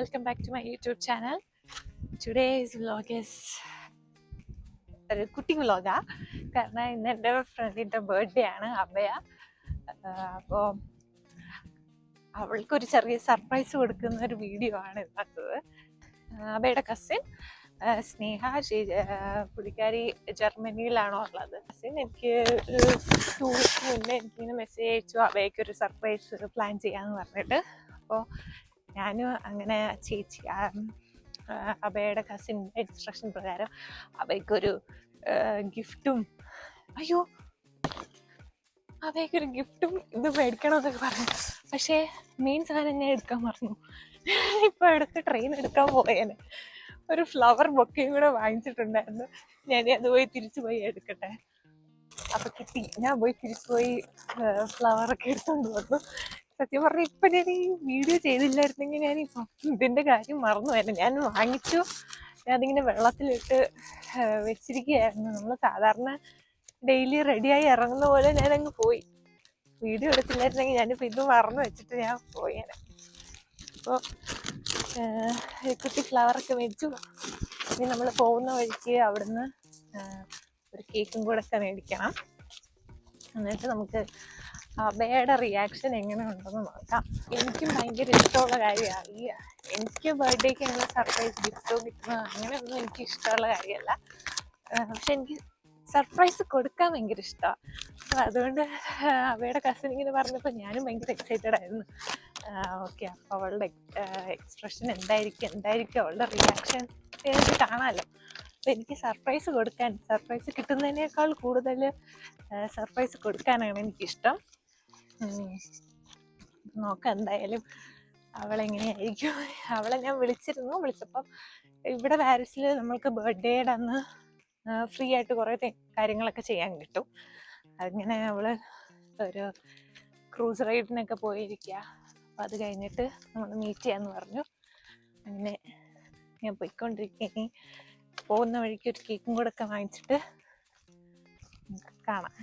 welcome back to my YouTube channel. Today's vlog is ഒരു കുട്ടി വ്ലോഗാ കാരണം ഇന്ന് എന്റെ ഫ്രണ്ടിന്റെ ബർത്ത്ഡേ ആണ് അഭയ അപ്പോൾ അവൾക്കൊരു ചെറിയ സർപ്രൈസ് കൊടുക്കുന്ന ഒരു വീഡിയോ ആണ് ഇതാക്കുന്നത് അഭയുടെ കസിൻ സ്നേഹ പുള്ളിക്കാരി ജർമ്മനിയിലാണോ ഉള്ളത്. കസിൻ എനിക്ക് ഒരു ടു വീക്സ് മുന്നേ എനിക്കിങ്ങനെ മെസ്സേജ് അയച്ചു അഭയ്ക്ക് ഒരു സർപ്രൈസ് പ്ലാൻ ചെയ്യാമെന്ന് പറഞ്ഞിട്ട്. അപ്പോൾ ഞാനും അങ്ങനെ ചേച്ചി അബയുടെ കസിൻ ഇൻസ്ട്രക്ഷൻ പ്രകാരം അവയ്ക്കൊരു ഗിഫ്റ്റും അയ്യോ അവയ്ക്കൊരു ഗിഫ്റ്റും ഇത് മേടിക്കണമെന്നൊക്കെ പറഞ്ഞു. പക്ഷേ മെയിൻ സാധനം ഞാൻ എടുക്കാൻ മറന്നു. ഇപ്പോൾ അടുത്ത് ട്രെയിൻ എടുക്കാൻ പോയേനെ. ഒരു ഫ്ലവർ ബൊക്കയും കൂടെ വാങ്ങിച്ചിട്ടുണ്ടായിരുന്നു. ഞാൻ അത് പോയി തിരിച്ചു പോയി എടുക്കട്ടെ. അപ്പൊ കിട്ടി. ഞാൻ പോയി തിരിച്ചു പോയി ഫ്ലവർ ഒക്കെ എടുത്തോണ്ട് വന്നു. സത്യം പറഞ്ഞ ഇപ്പൊ ഞാൻ ഈ വീഡിയോ ചെയ്തില്ലായിരുന്നെങ്കിൽ ഞാൻ ഇപ്പൊ ഇതിന്റെ കാര്യം മറന്നു വരണം ഞാൻ വാങ്ങിച്ചു. അതിങ്ങനെ വെള്ളത്തിലിട്ട് വെച്ചിരിക്കുകയായിരുന്നു. നമ്മൾ സാധാരണ ഡെയിലി റെഡിയായി ഇറങ്ങുന്ന പോലെ ഞാൻ അങ്ങ് പോയി. വീഡിയോ എടുത്തില്ലായിരുന്നെങ്കിൽ ഞാനിപ്പോൾ ഇത് മറന്നു വെച്ചിട്ട് ഞാൻ പോയേനെ അപ്പോൾ കുട്ടി ഫ്ലവറൊക്കെ മേടിച്ചു. ഇനി നമ്മൾ പോകുന്ന വഴിക്ക് അവിടുന്ന് ഒരു കേക്കും കൂടെ ഒക്കെ മേടിക്കണം. എന്നിട്ട് നമുക്ക് അബയുടെ റിയാക്ഷൻ എങ്ങനെ ഉണ്ടെന്ന് നോക്കാം. എനിക്കും ഭയങ്കര ഇഷ്ടമുള്ള കാര്യമാണ്. ഈ എനിക്ക് ബർത്ത്ഡേക്ക് അങ്ങനെ സർപ്രൈസ് ഗിഫ്റ്റോ കിട്ടുന്നത് അങ്ങനെയൊന്നും എനിക്ക് ഇഷ്ടമുള്ള കാര്യമല്ല. പക്ഷെ എനിക്ക് സർപ്രൈസ് കൊടുക്കാൻ ഭയങ്കര ഇഷ്ടമാണ്. അപ്പോൾ അതുകൊണ്ട് അവയുടെ കസിൻ ഇങ്ങനെ പറഞ്ഞപ്പോൾ ഞാനും ഭയങ്കര എക്സൈറ്റഡ് ആയിരുന്നു. ഓക്കെ അപ്പോൾ അവളുടെ എക്സ്പ്രഷൻ എന്തായിരിക്കും എന്തായിരിക്കും അവളുടെ റിയാക്ഷൻ എനിക്ക് കാണാമല്ലോ. അപ്പോൾ എനിക്ക് സർപ്രൈസ് കൊടുക്കാൻ സർപ്രൈസ് കിട്ടുന്നതിനേക്കാൾ കൂടുതൽ സർപ്രൈസ് കൊടുക്കാനാണ് എനിക്കിഷ്ടം. നോക്കാം എന്തായാലും അവളെങ്ങനെയായിരിക്കും. അവളെ ഞാൻ വിളിച്ചിരുന്നു. വിളിച്ചപ്പം ഇവിടെ പാരീസിൽ നമ്മൾക്ക് ബർത്ത്ഡേയുടെ അന്ന് ഫ്രീ ആയിട്ട് കുറേ കാര്യങ്ങളൊക്കെ ചെയ്യാൻ കിട്ടും. അങ്ങനെ അവൾ ഒരു ക്രൂസ് റൈഡിനൊക്കെ പോയിരിക്കുക അപ്പം അത് കഴിഞ്ഞിട്ട് നമ്മൾ മീറ്റ് ചെയ്യാന്ന് പറഞ്ഞു. അങ്ങനെ ഞാൻ പോയിക്കൊണ്ടിരിക്കുക പോകുന്ന വഴിക്ക് ഒരു കേക്കും കൂടെ ഒക്കെ വാങ്ങിച്ചിട്ട് കാണാം.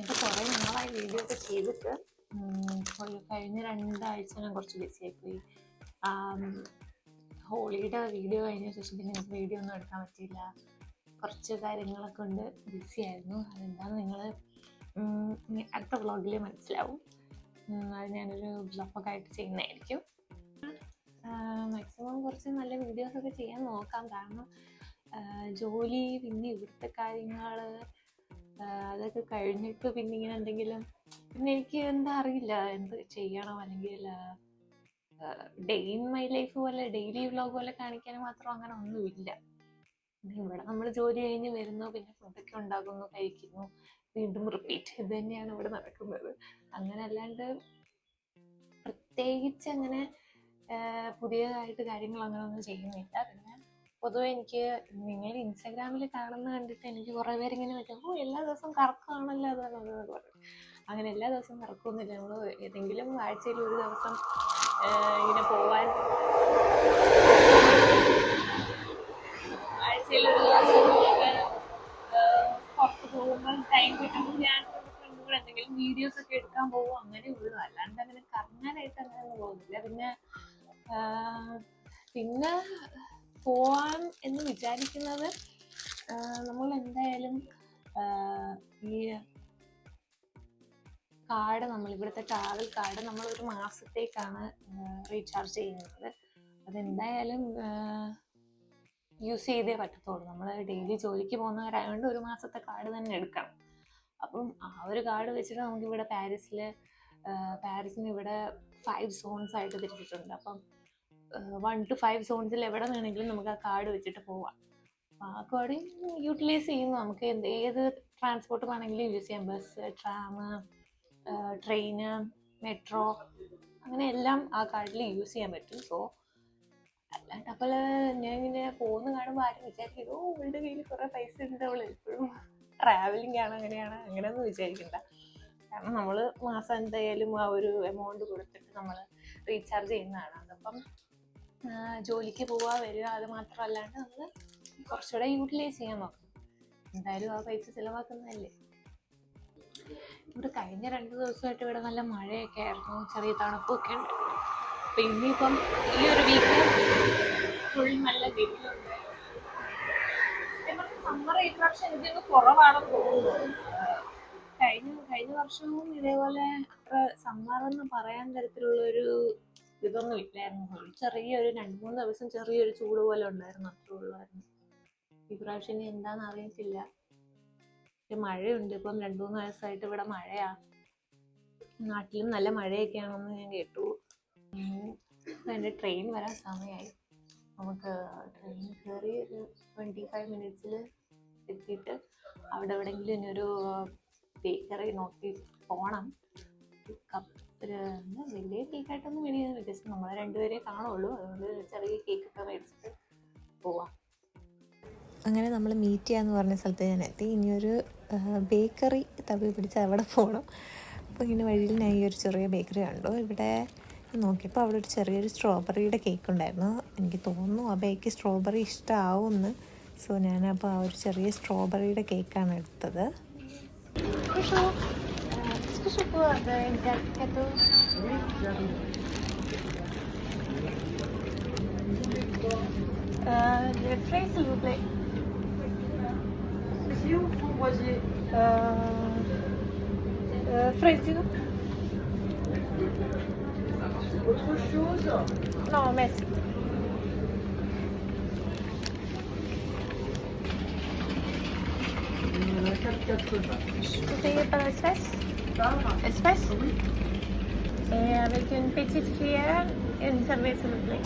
എനിക്ക് കുറേ നാളായി വീഡിയോ ഒക്കെ ചെയ്തിട്ട്. ഒരു കഴിഞ്ഞ രണ്ടാഴ്ച ഞാൻ കുറച്ച് ബിസി ആയിപ്പോയി. ഹോളിയുടെ വീഡിയോ കഴിഞ്ഞ ശേഷം പിന്നെ എനിക്ക് വീഡിയോ ഒന്നും എടുക്കാൻ പറ്റിയില്ല. കുറച്ച് കാര്യങ്ങളൊക്കെ ഉണ്ട്. ബിസി ആയിരുന്നു. അതെന്താന്ന് നിങ്ങൾ അടുത്ത വ്ളോഗിൽ മനസ്സിലാവും. അത് ഞാനൊരു ബ്ലോഗൊക്കെ ആയിട്ട് ചെയ്യുന്നതായിരിക്കും. മാക്സിമം കുറച്ച് നല്ല വീഡിയോസൊക്കെ ചെയ്യാൻ നോക്കാം. കാരണം ജോലി പിന്നെ ഇവിടുത്തെ കാര്യങ്ങൾ അതൊക്കെ കഴിഞ്ഞിട്ട് പിന്നെ ഇങ്ങനെ എന്തെങ്കിലും പിന്നെ എനിക്ക് എന്താ അറിയില്ല എന്ത് ചെയ്യണം അല്ലെങ്കിൽ ഡേ ഇൻ മൈ ലൈഫ് പോലെ ഡെയിലി വ്ലോഗ് പോലെ കാണിക്കാൻ മാത്രം അങ്ങനെ ഒന്നുമില്ല. ഇവിടെ നമ്മൾ ജോലി കഴിഞ്ഞ് വരുന്നു പിന്നെ ഫുഡൊക്കെ ഉണ്ടാക്കുന്നു കഴിക്കുന്നു വീണ്ടും റിപ്പീറ്റ് ഇത് തന്നെയാണ് ഇവിടെ നടക്കുന്നത്. അങ്ങനെ അല്ലാണ്ട് പ്രത്യേകിച്ച് അങ്ങനെ പുതിയതായിട്ട് കാര്യങ്ങൾ അങ്ങനെ ഒന്നും ചെയ്യുന്നില്ല. പിന്നെ പൊതുവെ എനിക്ക് നിങ്ങൾ ഇൻസ്റ്റാഗ്രാമിൽ കാണുന്ന കണ്ടിട്ട് എനിക്ക് കുറേ പേര് ഇങ്ങനെ വെച്ചാൽ ഓ എല്ലാ ദിവസവും കറക്കമാണല്ലോ അതെന്നൊക്കെ പറയും. അങ്ങനെ എല്ലാ ദിവസവും കറക്കൊന്നുമില്ല. നമ്മൾ ഏതെങ്കിലും ആഴ്ചയിൽ ഒരു ദിവസം ഇങ്ങനെ പോവാൻ ആഴ്ചയിൽ ഒരു ദിവസം പുറത്ത് പോകുമ്പോൾ ടൈം കിട്ടുമ്പോൾ ഞാൻ ഫ്രണ്ടും കൂടെ എന്തെങ്കിലും വീഡിയോസ് ഒക്കെ എടുക്കാൻ പോകും അങ്ങനെ ഉള്ളൂ. അല്ലാണ്ട് അങ്ങനെ കറങ്ങാനായിട്ട് അങ്ങനെ ഒന്നും പോകുന്നില്ല. പിന്നെ പിന്നെ പോവാൻ എന്ന് വിചാരിക്കുന്നത്. നമ്മൾ എന്തായാലും ഈ കാർഡ് നമ്മൾ ഇവിടുത്തെ ട്രാവൽ കാർഡ് നമ്മൾ ഒരു മാസത്തേക്കാണ് റീചാർജ് ചെയ്യുന്നത്. അതെന്തായാലും യൂസ് ചെയ്തേ പറ്റത്തുള്ളൂ. നമ്മൾ ഡെയിലി ജോലിക്ക് പോകുന്നവരായതുകൊണ്ട് ഒരു മാസത്തെ കാർഡ് തന്നെ എടുക്കണം. അപ്പം ആ ഒരു കാർഡ് വെച്ചിട്ട് നമുക്ക് ഇവിടെ പാരീസിൽ പാരീസിന് ഇവിടെ ഫൈവ് സോൺസ് ആയിട്ട് തിരിച്ചിട്ടുണ്ട്. അപ്പം വൺ ടു ഫൈവ് സോൺസിൽ എവിടെ വേണമെങ്കിലും നമുക്ക് ആ കാർഡ് വെച്ചിട്ട് പോവാം. ആ കാർഡ് യൂട്ടിലൈസ് ചെയ്യുന്നു. നമുക്ക് എന്ത് ഏത് ട്രാൻസ്പോർട്ട് വേണമെങ്കിലും യൂസ് ചെയ്യാം. ബസ് ട്രാം ട്രെയിന് മെട്രോ അങ്ങനെ എല്ലാം ആ കാർഡിൽ യൂസ് ചെയ്യാൻ പറ്റും. സോ അല്ലാണ്ട് അപ്പോൾ ഞാൻ ഇങ്ങനെ പോകുന്ന കാണുമ്പോൾ ആരും വിചാരിക്കും ഓ ഇവളുടെ കയ്യിൽ കുറേ പൈസ ഉണ്ട്. അവൾ എപ്പോഴും ട്രാവലിംഗ് ആണ് അങ്ങനെയാണ് അങ്ങനെയൊന്നും വിചാരിക്കണ്ട. കാരണം നമ്മൾ മാസം എന്തായാലും ആ ഒരു എമൗണ്ട് കൊടുത്തിട്ട് നമ്മൾ റീചാർജ് ചെയ്യുന്നതാണ്. അതപ്പം ജോലിക്ക് പോവുക വരിക അത് മാത്രമല്ലാണ്ട് നമ്മൾ കുറച്ചുകൂടെ യൂട്ടിലൈസ് ചെയ്യാൻ നോക്കും. എന്തായാലും ആ പൈസ ചിലവാക്കുന്നതല്ലേ? ഇവിടെ കഴിഞ്ഞ രണ്ട് ദിവസമായിട്ട് ഇവിടെ നല്ല മഴയൊക്കെ ആയിരുന്നു ചെറിയ തണുപ്പൊക്കെ ഉണ്ട്. അപ്പൊ ഇന്നിപ്പം ഈ ഒരു വീക്ക് ഫുൾ നല്ല സമ്മർ ഈ പ്രാവശ്യം എനിക്ക് കുറവാണെന്ന് തോന്നുന്നു. കഴിഞ്ഞ കഴിഞ്ഞ വർഷവും ഇതേപോലെ അത്ര സമ്മർ എന്ന് പറയാൻ തരത്തിലുള്ള ഒരു ഇതൊന്നും ഇല്ലായിരുന്നു. ചെറിയൊരു രണ്ട് മൂന്ന് ദിവസം ചെറിയൊരു ചൂട് പോലെ ഉണ്ടായിരുന്നു അത്രേ ഉള്ളായിരുന്നു. ഈ പ്രാവശ്യം ഇനി എന്താണെന്ന് അറിയത്തില്ല. പക്ഷെ മഴയുണ്ട്. ഇപ്പം രണ്ടു മൂന്ന് ദിവസമായിട്ട് ഇവിടെ മഴയാ. നാട്ടിലും നല്ല മഴയൊക്കെയാണെന്ന് ഞാൻ കേട്ടു. എന്റെ ട്രെയിൻ വരാൻ സമയമായി നമുക്ക് ട്രെയിൻ കയറി ഒരു ട്വന്റി ഫൈവ് മിനിറ്റ്സിൽ എത്തിയിട്ട് അവിടെ എവിടെയെങ്കിലും ഇനിയൊരു ബേക്കറി നോക്കി പോകണം കപ്പ് വലിയ കേക്കായിട്ടൊന്നും മേടിക്കുന്നില്ല ജസ്റ്റ് നമ്മൾ രണ്ടുപേരെ കാണുള്ളൂ. അതുകൊണ്ട് ചെറിയ കേക്കൊക്കെ മേടിച്ചിട്ട് പോവാം. അങ്ങനെ നമ്മൾ മീറ്റ് ചെയ്യാന്ന് പറഞ്ഞ സ്ഥലത്ത് ഞാൻ എത്തി. ഇനിയൊരു ബേക്കറി തവി പിടിച്ച് അവിടെ പോകണം അപ്പോൾ ഇങ്ങനെ വഴിയിൽ ഞാൻ ഈ ഒരു ചെറിയ ബേക്കറി കണ്ടു. ഇവിടെ നോക്കിയപ്പോൾ അവിടെ ഒരു ചെറിയൊരു സ്ട്രോബെറിയുടെ കേക്ക് ഉണ്ടായിരുന്നു. എനിക്ക് തോന്നുന്നു ആ ബേക്ക് സ്ട്രോബെറി ഇഷ്ടമാവുമെന്ന് സോ ഞാനപ്പോൾ ആ ഒരു ചെറിയ സ്ട്രോബെറിയുടെ കേക്കാണ് എടുത്തത്. suko agar le frais, s'il vous plaît. Monsieur ou framboisier? Euh, euh, Frais, sinon Autre chose? Non, merci. Vous payez par espèce Oui. Et avec une petite cuillère et une serviette, s'il vous plaît.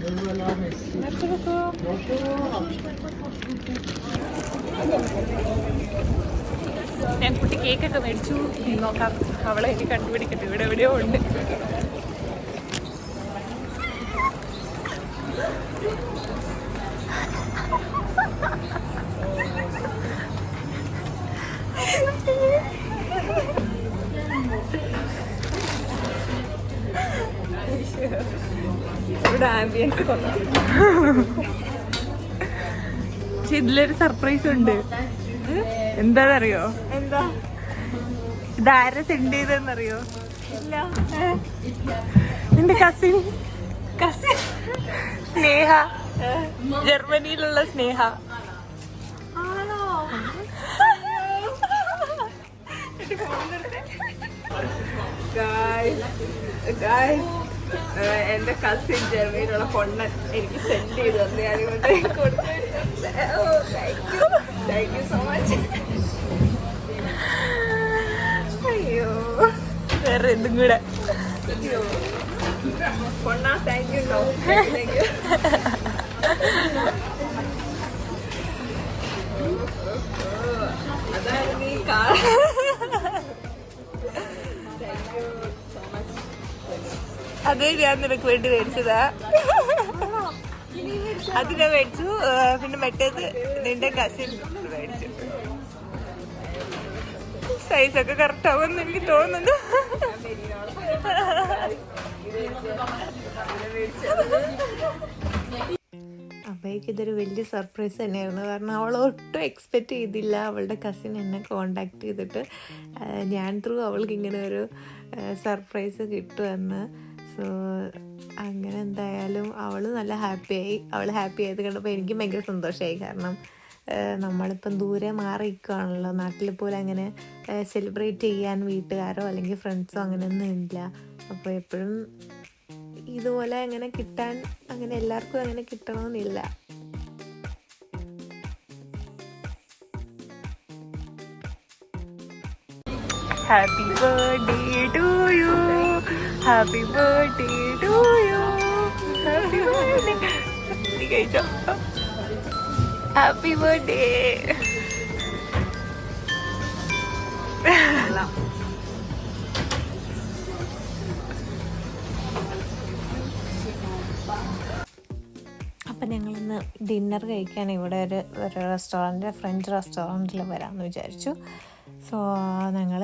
Et voilà, merci. Merci beaucoup. Bonjour. ഞാൻ കുട്ടി കേക്കൊക്കെ മേടിച്ചു നോക്കാം അവളെ എനിക്ക് കണ്ടുപിടിക്കട്ടെ ഇവിടെ എവിടെയോ ഉണ്ട് ആംബിയൻസ് പക്ഷെ ഇതിലൊരു സർപ്രൈസ് ഉണ്ട്. എന്താണെന്നറിയോ? എന്താ? ഇതാരെ സെൻഡ് ചെയ്തെന്നറിയോ ഇല്ല. നിന്റെ കസിൻ കസിൻ സ്നേഹ. ജർമ്മനിയിലുള്ള സ്നേഹ. എന്റെ കസിൻ ജർമ്മനിയിലുള്ള പൊണ്ണൻ എനിക്ക് സെൻഡ് ചെയ്ത് തന്നെ. അതുകൊണ്ട് താങ്ക് യു സോ മച്ച് അയ്യോ വേറെ എന്തും കൂടെ പൊണ്ണ താങ്ക് യു താങ്ക് യു അതേ ഞാൻ നിനക്ക് വേണ്ടി മേടിച്ചതാ. അത് ഞാൻ മേടിച്ചു. പിന്നെ മറ്റേത് നിന്റെ കസിൻ മേടിച്ചു. സൈസൊക്കെ കറക്റ്റ് ആവുമെന്ന് എനിക്ക് തോന്നുന്നു. അപ്പോഴേക്ക് ഇതൊരു വലിയ സർപ്രൈസ് തന്നെയായിരുന്നു. കാരണം അവൾ ഒട്ടും എക്സ്പെക്റ്റ് ചെയ്തില്ല. അവളുടെ കസിൻ എന്നെ കോണ്ടാക്ട് ചെയ്തിട്ട് ഞാൻ ത്രൂ അവൾക്ക് ഇങ്ങനെ ഒരു സർപ്രൈസ് കിട്ടുമെന്ന്. സോ അങ്ങനെ എന്തായാലും അവൾ നല്ല ഹാപ്പിയായി. അവൾ ഹാപ്പി ആയത് കണ്ടപ്പോൾ എനിക്കും ഭയങ്കര സന്തോഷമായി കാരണം നമ്മളിപ്പം ദൂരെ മാറി നിൽക്കുകയാണല്ലോ നാട്ടിൽ പോലും അങ്ങനെ സെലിബ്രേറ്റ് ചെയ്യാൻ വീട്ടുകാരോ അല്ലെങ്കിൽ ഫ്രണ്ട്സോ അങ്ങനെയൊന്നും ഇല്ല. അപ്പോൾ എപ്പോഴും ഇതുപോലെ അങ്ങനെ കിട്ടാൻ അങ്ങനെ എല്ലാവർക്കും അങ്ങനെ കിട്ടണമെന്നില്ല happy birthday to you happy birthday to you happy birthday കഴിച്ചോ ഹാപ്പി ബർത്ത്ഡേ അപ്പം ഞങ്ങളിന്ന് ഡിന്നർ കഴിക്കാൻ ഇവിടെ ഒരു ഒരു റെസ്റ്റോറന്റ് ഫ്രഞ്ച് റെസ്റ്റോറന്റിൽ വരാമെന്ന് വിചാരിച്ചു. സോ ഞങ്ങൾ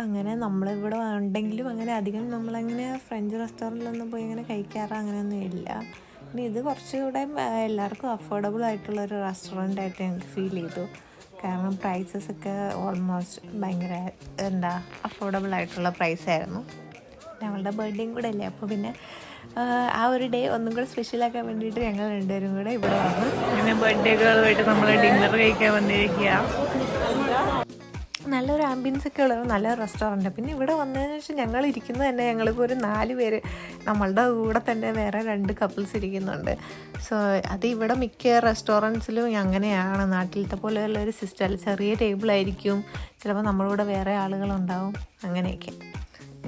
അങ്ങനെ നമ്മളിവിടെ ഉണ്ടെങ്കിലും അങ്ങനെ അധികം നമ്മളങ്ങനെ ഫ്രഞ്ച് റെസ്റ്റോറന്റിലൊന്നും പോയി അങ്ങനെ കഴിക്കാറ് അങ്ങനെയൊന്നും ഇല്ല. പിന്നെ ഇത് കുറച്ചുകൂടെ എല്ലാവർക്കും അഫോർഡബിൾ ആയിട്ടുള്ള ഒരു റെസ്റ്റോറന്റ് ആയിട്ട് ഞങ്ങൾക്ക് ഫീൽ ചെയ്തു. കാരണം പ്രൈസസ് ഒക്കെ ഓൾമോസ്റ്റ് ഭയങ്കര എന്താ അഫോർഡബിൾ ആയിട്ടുള്ള പ്രൈസ് ആയിരുന്നു. ഞങ്ങളുടെ ബർത്ത്ഡേയും കൂടെ അല്ലേ അപ്പോൾ പിന്നെ ആ ഒരു ഡേ ഒന്നും കൂടെ സ്പെഷ്യലാക്കാൻ വേണ്ടിയിട്ട് ഞങ്ങൾ രണ്ടുപേരും കൂടെ ഇവിടെ വന്നു. പിന്നെ ബർത്ത്ഡേകളുമായിട്ട് നമ്മൾ ഡിന്നർ കഴിക്കാൻ വന്നിരിക്കുക നല്ലൊരു ആംബിയൻസ് ഒക്കെ ഉള്ള നല്ലൊരു നല്ല റെസ്റ്റോറന്റ് പിന്നെ ഇവിടെ വന്നതിന് ശേഷം ഞങ്ങൾ ഇരിക്കുന്നത് തന്നെ ഞങ്ങളിപ്പോൾ ഒരു നാല് പേര് നമ്മളുടെ കൂടെ തന്നെ വേറെ രണ്ട് കപ്പിൾസ് ഇരിക്കുന്നുണ്ട്. സോ അത് ഇവിടെ മിക്ക റെസ്റ്റോറന്റ്സിലും അങ്ങനെയാണ്. നാട്ടിലത്തെ പോലെയുള്ള ഒരു സിസ്റ്റം ചെറിയ ടേബിളായിരിക്കും ചിലപ്പോൾ നമ്മളിവിടെ വേറെ ആളുകളുണ്ടാവും. അങ്ങനെയൊക്കെ.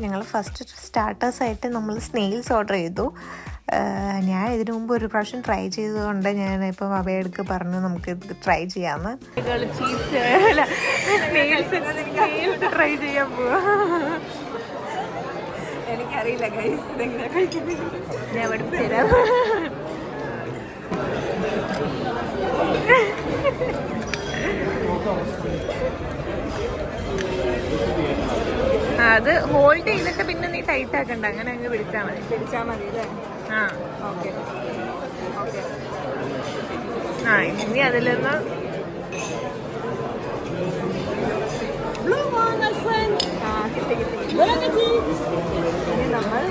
ഞങ്ങൾ ഫസ്റ്റ് സ്റ്റാർട്ടേഴ്സായിട്ട് നമ്മൾ സ്നെയിൽസ് ഓർഡർ ചെയ്തു. ഞാൻ ഇതിനു മുമ്പ് ഒരു പ്രാവശ്യം ട്രൈ ചെയ്തതുകൊണ്ട് ഞാൻ ഇപ്പം അവയെടുക്ക് പറഞ്ഞു നമുക്ക് ഇത് ട്രൈ ചെയ്യാമെന്ന് ട്രൈ ചെയ്യാൻ പോവാ. എനിക്കറിയില്ല ഞാൻ പഠിപ്പിച്ചു തരാം അത് ഹോൾഡ് ചെയ്തിട്ട് പിന്നെ നീ ടൈറ്റ് ആക്കണ്ട. അങ്ങനെ അങ്ങ് പിടിച്ചാ മതി. പിടിച്ചാ മതി അല്ലേ? ആ. ഓക്കെ. ആ ഇനി അതിൽ നിന്ന് നമ്മൾ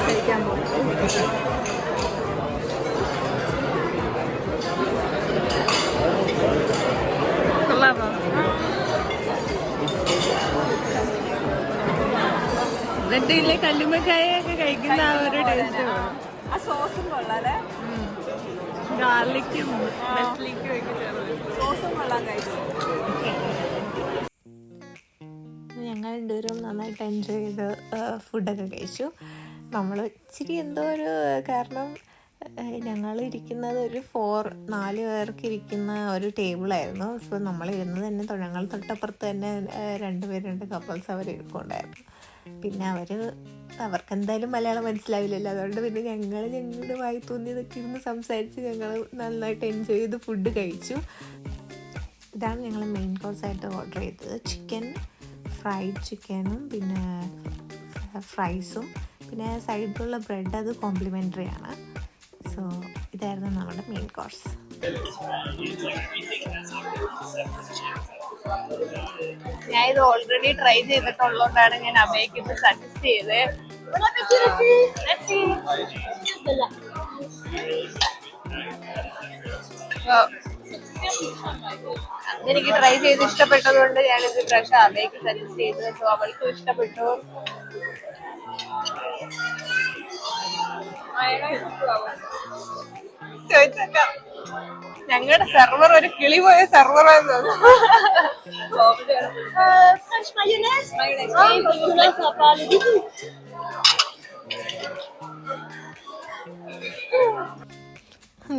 കഴിക്കാൻ പോകും എന്നിട്ട് ഇല്ലേ കല്ലുമ്മക്കായ കഴിക്കുന്ന ആ ഒരു ടേസ്റ്റ് ആ സോസും കൊള്ളാം ഗാർലിക്കും സോസും കൊള്ളാൻ കഴിച്ചു. ഞങ്ങൾ രണ്ടുപേരും നന്നായിട്ട് എൻജോയ് ചെയ്ത് ഫുഡൊക്കെ കഴിച്ചു. നമ്മൾ ഇച്ചിരി എന്തോ ഒരു കാരണം ഞങ്ങൾ ഇരിക്കുന്നത് ഒരു ഫോർ നാല് പേർക്ക് ഇരിക്കുന്ന ഒരു ടേബിളായിരുന്നു. സോ നമ്മൾ ഇരുന്നത് തന്നെ ഞങ്ങൾ തൊട്ടപ്പുറത്ത് തന്നെ രണ്ടുപേരുണ്ട് രണ്ടുപേര് രണ്ട് കപ്പിൾസ് അവർ ഇരിക്കുന്നുണ്ടായിരുന്നു. പിന്നെ അവർ അവർക്ക് എന്തായാലും മലയാളം മനസ്സിലാവില്ലല്ലോ. അതുകൊണ്ട് പിന്നെ ഞങ്ങൾ ഞങ്ങളുടെ വായി തോന്നിയതൊക്കെ ഇരുന്ന് സംസാരിച്ച് ഞങ്ങൾ നന്നായിട്ട് എൻജോയ് ചെയ്ത് ഫുഡ് കഴിച്ചു. ഇതാണ് ഞങ്ങൾ മെയിൻ കോഴ്സ് ആയിട്ട് ഓർഡർ ചെയ്തത്. ചിക്കൻ ഫ്രൈഡ് ചിക്കനും പിന്നെ ഫ്രൈസും പിന്നെ സൈഡിലുള്ള ബ്രെഡ് അത് കോംപ്ലിമെന്ററി ആണ്. സോ ഇതായിരുന്നു നമ്മുടെ മെയിൻ കോഴ്സ് ഞാൻ ഇത് ഓൾറെഡി ട്രൈ ചെയ്തിട്ടുള്ളതുകൊണ്ടാണ് ഞാൻ അമ്മയ്ക്ക് ഇത് സജസ്റ്റ് ചെയ്ത്. എനിക്ക് ട്രൈ ചെയ്ത് ഇഷ്ടപ്പെട്ടത് കൊണ്ട് ഞാനിത് പ്രാവശ്യം അമ്മയ്ക്ക് സജസ്റ്റ് ചെയ്തു സോ അവൾക്കും ഇഷ്ടപ്പെട്ടു. ഞങ്ങളുടെ സെർവർ ഒരു കിളി പോയ സെർവർ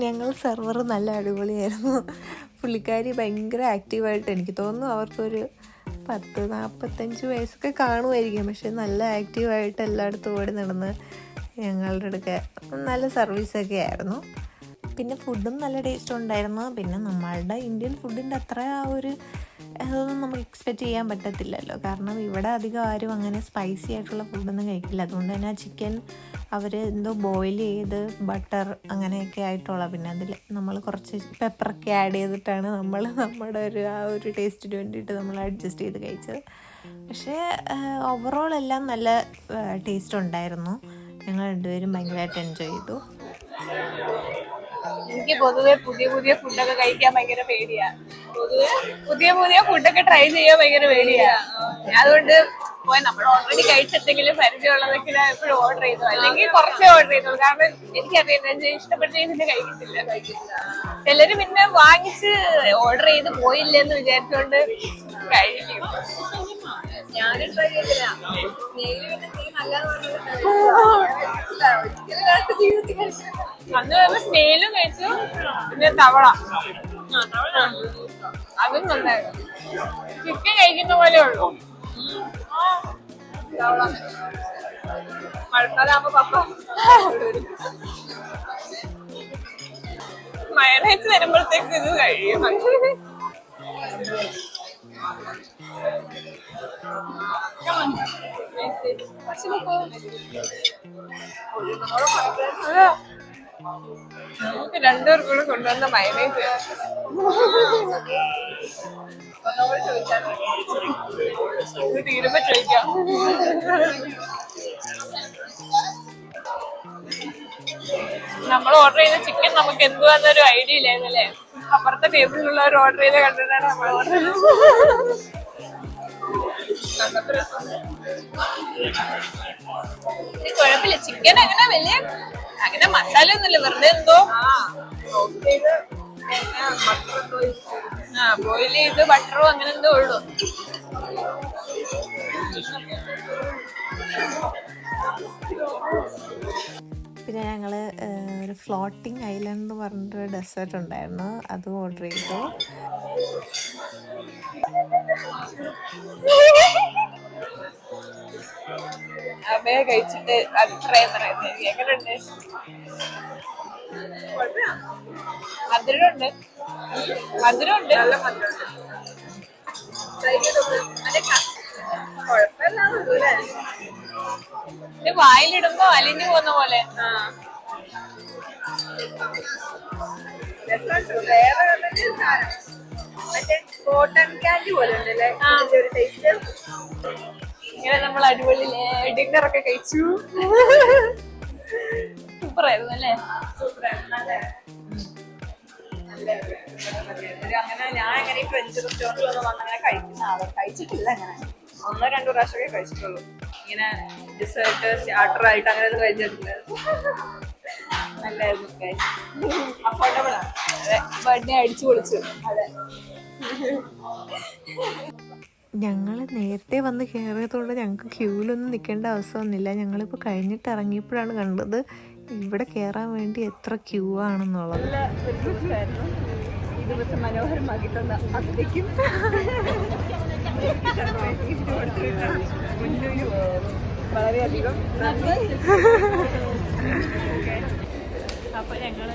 ഞങ്ങൾ സെർവർ നല്ല അടിപൊളിയായിരുന്നു. പുള്ളിക്കാരി ഭയങ്കര ആക്റ്റീവായിട്ട് എനിക്ക് തോന്നുന്നു അവർക്കൊരു പത്ത് നാൽപ്പത്തഞ്ച് വയസ്സൊക്കെ കാണുമായിരിക്കും. പക്ഷെ നല്ല ആക്റ്റീവായിട്ട് എല്ലായിടത്തും ഓടി നടന്ന് ഞങ്ങളുടെ അടുക്ക നല്ല സർവീസൊക്കെ ആയിരുന്നു. പിന്നെ ഫുഡും നല്ല ടേസ്റ്റ് ഉണ്ടായിരുന്നു. പിന്നെ നമ്മളുടെ ഇന്ത്യൻ ഫുഡിന്റെ അത്ര ആ ഒരു അതൊന്നും നമുക്ക് എക്സ്പെക്റ്റ് ചെയ്യാൻ പറ്റത്തില്ലല്ലോ. കാരണം ഇവിടെ അധികം ആരും അങ്ങനെ സ്പൈസി ആയിട്ടുള്ള ഫുഡൊന്നും കഴിക്കില്ല. അതുകൊണ്ട് തന്നെ ആ ചിക്കൻ അവർ എന്തോ ബോയിൽ ചെയ്ത് ബട്ടർ അങ്ങനെയൊക്കെ ആയിട്ടുള്ള പിന്നെ അതിൽ നമ്മൾ കുറച്ച് പെപ്പറൊക്കെ ആഡ് ചെയ്തിട്ടാണ് നമ്മൾ നമ്മുടെ ഒരു ആ ഒരു ടേസ്റ്റിന് വേണ്ടിയിട്ട് നമ്മൾ അഡ്ജസ്റ്റ് ചെയ്ത് കഴിച്ചത്. പക്ഷേ ഓവറോൾ എല്ലാം നല്ല ടേസ്റ്റ് ഉണ്ടായിരുന്നു. ഞങ്ങൾ രണ്ടുപേരും ഭയങ്കരമായിട്ട് എൻജോയ് ചെയ്തു. എനിക്ക് പൊതുവെ പുതിയ പുതിയ ഫുഡൊക്കെ കഴിക്കാൻ ഭയങ്കര പേടിയാ. പൊതുവെ പുതിയ പുതിയ ഫുഡൊക്കെ ട്രൈ ചെയ്യാൻ ഭയങ്കര പേടിയാ. ഞാൻ അതുകൊണ്ട് പോയി നമ്മൾ ഓൾറെഡി കഴിച്ചിട്ടെങ്കിലും പരിചയമുള്ളതൊക്കെ ഞാൻ എപ്പോഴും ഓർഡർ ചെയ്തു. അല്ലെങ്കിൽ കുറച്ചേ ഓർഡർ ചെയ്തു കാരണം എനിക്കറിയാം ഞാൻ ഇഷ്ടപ്പെട്ട രീതിയിൽ കഴിക്കത്തില്ല ചിലര് പിന്നെ വാങ്ങിച്ച് ഓർഡർ ചെയ്ത് പോയില്ലെന്ന് വിചാരിച്ചുകൊണ്ട് കഴിക്കും. ഞാനും ട്രൈ ചെയ്തില്ല. അന്ന് പറഞ്ഞ സ്നേലും കഴിച്ചു. പിന്നെ തവള. അതും നന്നായിരുന്നു. ചിക്കൻ കഴിക്കുന്ന പോലെ ഉള്ളൂ. മഴക്കാലാകുമ്പോ പപ്പ മയണൈസ് വരുമ്പോഴത്തേക്ക് ഇത് കഴിയും. Así no puedo. നമുക്ക് രണ്ടുപേർക്കും കൂടെ കൊണ്ടുവന്ന മൈനേജ് ഒന്നുകൂടെ ചോദിച്ചാൽ ഇത് നമ്മൾ ഓർഡർ ചെയ്ത ചിക്കൻ നമുക്ക് എന്തുവാന്നൊരു ഐഡിയ ഇല്ലായിരുന്നല്ലേ? അപ്പുറത്തെ ടേബിളിലുള്ളവർ ഓർഡർ ചെയ്ത കണ്ടിട്ടാണ് നമ്മൾ ഓർഡർ ചെയ്തത്. കുഴപ്പമില്ല. ചിക്കൻ അങ്ങനെ വലിയ അങ്ങനെ മസാല ഒന്നുമില്ല. വെറുതെ എന്തോ ആ ബോയിൽ ചെയ്ത് ബട്ടറോ അങ്ങനെ എന്തോ ഉള്ളു. പിന്നെ ഞങ്ങൾ ഒരു ഫ്ലോട്ടിംഗ് ഐലൻഡ് എന്ന് പറഞ്ഞിട്ടൊരു ഡെസേർട്ട് ഉണ്ടായിരുന്നു. അതും ഓർഡർ ചെയ്തു. അമ്മയെ കഴിച്ചിട്ട് അഭിപ്രായം പറയുന്നത് എങ്ങനെയുണ്ട്? മധുരമുണ്ട്. മധുരമുണ്ട്. നല്ല മധുരമുണ്ട്. ഇത് വായിലിടുമ്പോ അലിഞ്ഞു പോകുന്ന പോലെ. ഇങ്ങനെ നമ്മൾ അടിപൊളി ഡിന്നർ ഒക്കെ കഴിച്ചു. സൂപ്പർ ആയിരുന്നു അല്ലേ? അങ്ങനെ ഞാൻ അങ്ങനെ ഫ്രഞ്ച് റെസ്റ്റോറന്റിലൊന്നും വന്ന് അങ്ങനെ കഴിക്കുന്ന ആളെ കഴിച്ചിട്ടില്ല അങ്ങനെ. ഒന്നോ രണ്ടോ പ്രാവശ്യമൊക്കെ കഴിച്ചിട്ടുള്ളൂ. ഇങ്ങനെ ഡിസേർട്ട് സ്റ്റാർട്ടർ ആയിട്ട് അങ്ങനെ ഒന്നും കഴിച്ചിട്ടില്ല. നല്ലായിരുന്നു അഫോർഡബിൾ ആണ്. അതെ ബർത്ത്ഡേ അടിച്ചു പൊളിച്ചു. അതെ. ഞങ്ങൾ നേരത്തെ വന്ന് കയറിയതുകൊണ്ട് ഞങ്ങൾക്ക് ക്യൂവിലൊന്നും നിൽക്കേണ്ട അവസരമൊന്നുമില്ല ഞങ്ങളിപ്പോൾ കഴിഞ്ഞിട്ട് ഇറങ്ങിയപ്പോഴാണ് കണ്ടത് ഇവിടെ കയറാൻ വേണ്ടി എത്ര ക്യൂ ആണെന്നുള്ളത്. ദിവസം മനോഹരമാക്കി തന്ന അതിലേക്കും വളരെയധികം നന്ദി. അപ്പൊ ഞങ്ങൾ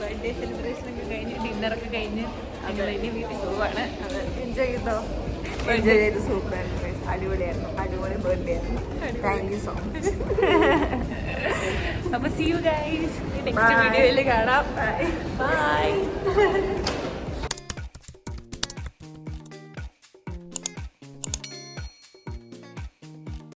ബർത്ത്ഡേ സെലിബ്രേഷൻ ഒക്കെ കഴിഞ്ഞ് ഡിന്നർ ഒക്കെ കഴിഞ്ഞ് ഞങ്ങൾ ഇനി വീട്ടിൽ പോവാണ്. എൻജോയ് ചെയ്തോ? എൻജോയ് ചെയ്ത് സൂപ്പർ അടിപൊളിയായിരുന്നു. അടിപൊളി ബർത്ത്ഡേ ആയിരുന്നു. താങ്ക് യു സോ മച്ച് അപ്പൊ സി യു ഗൈസ് നെക്സ്റ്റ് വീഡിയോയിൽ കാണാം. Bye bye